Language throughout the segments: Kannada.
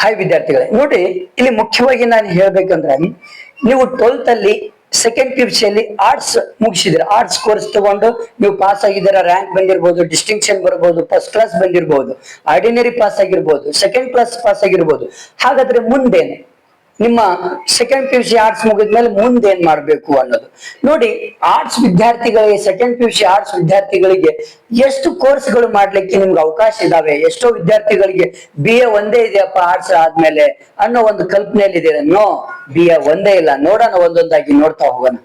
ಹಾಯ್ ವಿದ್ಯಾರ್ಥಿಗಳೇ. ನೋಡಿ, ಇಲ್ಲಿ ಮುಖ್ಯವಾಗಿ ನಾನು ಹೇಳ್ಬೇಕಂದ್ರೆ, ನೀವು ಟ್ವೆಲ್ತ್ ಅಲ್ಲಿ ಸೆಕೆಂಡ್ ಪಿ ಯು ಅಲ್ಲಿ ಆರ್ಟ್ಸ್ ಮುಗಿಸಿದ್ರೆ ಆರ್ಟ್ಸ್ ಕೋರ್ಸ್ ತಗೊಂಡು ನೀವು ಪಾಸ್ ಆಗಿದ್ರೆ ರ್ಯಾಂಕ್ ಬಂದಿರ್ಬೋದು ಡಿಸ್ಟಿಂಕ್ಷನ್ ಬರ್ಬೋದು ಫಸ್ಟ್ ಕ್ಲಾಸ್ ಬಂದಿರ್ಬೋದು ಆರ್ಡಿನರಿ ಪಾಸ್ ಆಗಿರ್ಬೋದು ಸೆಕೆಂಡ್ ಕ್ಲಾಸ್ ಪಾಸ್ ಆಗಿರ್ಬೋದು. ಹಾಗಾದ್ರೆ ಮುಂದೇನು? ನಿಮ್ಮ second P U C arts ಮುಗಿದ್ಮೇಲೆ ಮುಂದೆ ಏನ್ ಮಾಡ್ಬೇಕು ಅನ್ನೋದು. ನೋಡಿ ಆರ್ಟ್ಸ್ ವಿದ್ಯಾರ್ಥಿಗಳಿಗೆ second P U C arts ವಿದ್ಯಾರ್ಥಿಗಳಿಗೆ ಎಷ್ಟು ಕೋರ್ಸ್ಗಳು ಮಾಡ್ಲಿಕ್ಕೆ ನಿಮ್ಗೆ ಅವಕಾಶ ಇದಾವೆ? ಎಷ್ಟೋ ವಿದ್ಯಾರ್ಥಿಗಳಿಗೆ ಬಿ ಎ ಒಂದೇ ಇದೆಯಪ್ಪ ಆರ್ಟ್ಸ್ ಆದ್ಮೇಲೆ ಅನ್ನೋ ಒಂದು ಕಲ್ಪನೆಯಲ್ಲಿ ಇದೆಯಾ ನೋ ಬಿ ಎ ಒಂದೇ ಇಲ್ಲ. ನೋಡೋಣ, ಒಂದೊಂದಾಗಿ ನೋಡ್ತಾ ಹೋಗೋಣ.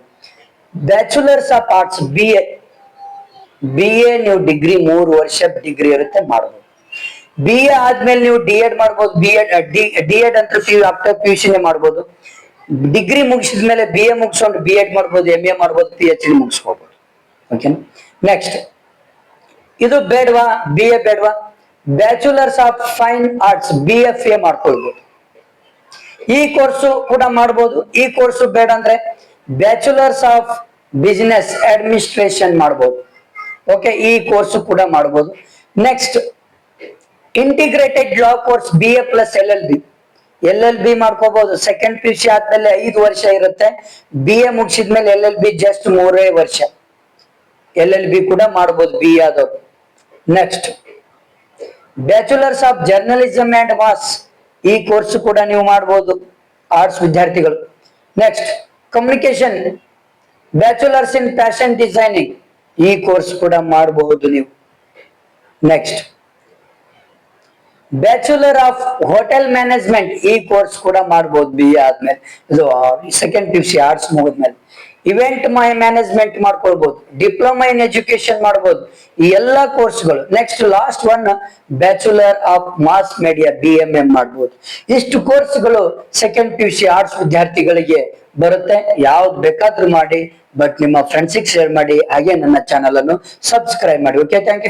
Bachelors of arts B A B A ನೀವು ಡಿಗ್ರಿ ಮೂರು ವರ್ಷ ಡಿಗ್ರಿ ಇರುತ್ತೆ, ಮಾಡ್ಬೋದು. ಬಿ ಎ ಆದ್ಮೇಲೆ ನೀವು ಡಿ ಎಡ್ ಮಾಡ್ಬೋದು. ಬಿ ಎಡ್ ಡಿ ಎಡ್ ಅಂತ ಪಿ ಆಫ್ಟರ್ ಪಿ ಯು ಸಿನೇ ಮಾಡ್ಬೋದು. ಡಿಗ್ರಿ ಮುಗಿಸಿದ್ಮೇಲೆ ಬಿ ಎ ಮುಗಿಸ್ಕೊಂಡು ಬಿ ಎಡ್ ಮಾಡ್ಬೋದು ಎಂ ಎ ಮಾಡ್ಬೋದು ಪಿ ಎಚ್ ಡಿ ಮುಗಿಸ್ಕೋಬಹುದು ಓಕೆನಾ ನೆಕ್ಸ್ಟ್ ಇದು ಬೇಡವಾ? ಬಿ ಎ ಬೇಡವಾ? Bachelors of fine arts B F A ಮಾಡ್ಕೊಳ್ಬೋದು. ಈ ಕೋರ್ಸು ಕೂಡ ಮಾಡ್ಬೋದು. ಈ ಕೋರ್ಸು ಬೇಡ ಅಂದ್ರೆ ಬ್ಯಾಚುಲರ್ಸ್ ಆಫ್ ಬಿಸಿನೆಸ್ ಅಡ್ಮಿನಿಸ್ಟ್ರೇಷನ್ ಮಾಡ್ಬೋದು. ಓಕೆ ಈ ಕೋರ್ಸು ಕೂಡ ಮಾಡ್ಬೋದು. Next integrated law course B A plus L L B L L B ಮಾಡ್ಕೋಬಹುದು ಸೆಕೆಂಡ್ ಪಿ ಸಿ ಆದ್ಮೇಲೆ ಐದು ವರ್ಷ ಇರುತ್ತೆ. ಬಿ ಎ ಮುಗಿಸಿದ್ಮೇಲೆ ಎಲ್ ಎಲ್ ಬಿ ಜಸ್ಟ್ ಮೂರೇ ವರ್ಷ. ಎಲ್ ಎಲ್ ಬಿ ಕೂಡ ಮಾಡ್ಬೋದು ಬಿ ಆದವರು. Next bachelors of journalism and mass ಈ ಕೋರ್ಸ್ ಕೂಡ ನೀವು ಮಾಡ್ಬೋದು ಆರ್ಟ್ಸ್ ವಿದ್ಯಾರ್ಥಿಗಳು. Next communication bachelors in fashion designing ಈ ಕೋರ್ಸ್ ಕೂಡ ಮಾಡಬಹುದು ನೀವು. Next bachelor of hotel management ಈ ಕೋರ್ಸ್ ಕೂಡ ಮಾಡ್ಬೋದು ಬಿ ಎ ಆದ್ಮೇಲೆ. ಇದು second P U C arts ಮುಗಿದ್ಮೇಲೆ. ಇವೆಂಟ್ ಮೈ ಮ್ಯಾನೇಜ್ಮೆಂಟ್ ಮಾಡ್ಕೊಳ್ಬಹುದು ಡಿಪ್ಲೊಮಾ ಇನ್ ಎಜುಕೇಶನ್ ಮಾಡ್ಬೋದು. ಈ ಎಲ್ಲಾ ಕೋರ್ಸ್ಗಳು next last one bachelor of mass media B M M ಮಾಡ್ಬೋದು. ಇಷ್ಟು ಕೋರ್ಸ್ಗಳು second P U C arts ವಿದ್ಯಾರ್ಥಿಗಳಿಗೆ ಬರುತ್ತೆ. ಯಾವ್ದು ಬೇಕಾದ್ರೂ ಮಾಡಿ ಬಟ್ ನಿಮ್ಮ ಫ್ರೆಂಡ್ಸಿಗೆ ಶೇರ್ ಮಾಡಿ, ಹಾಗೆ ನನ್ನ ಚಾನಲ್ ಅನ್ನು ಸಬ್ಸ್ಕ್ರೈಬ್ ಮಾಡಿ. Okay thank you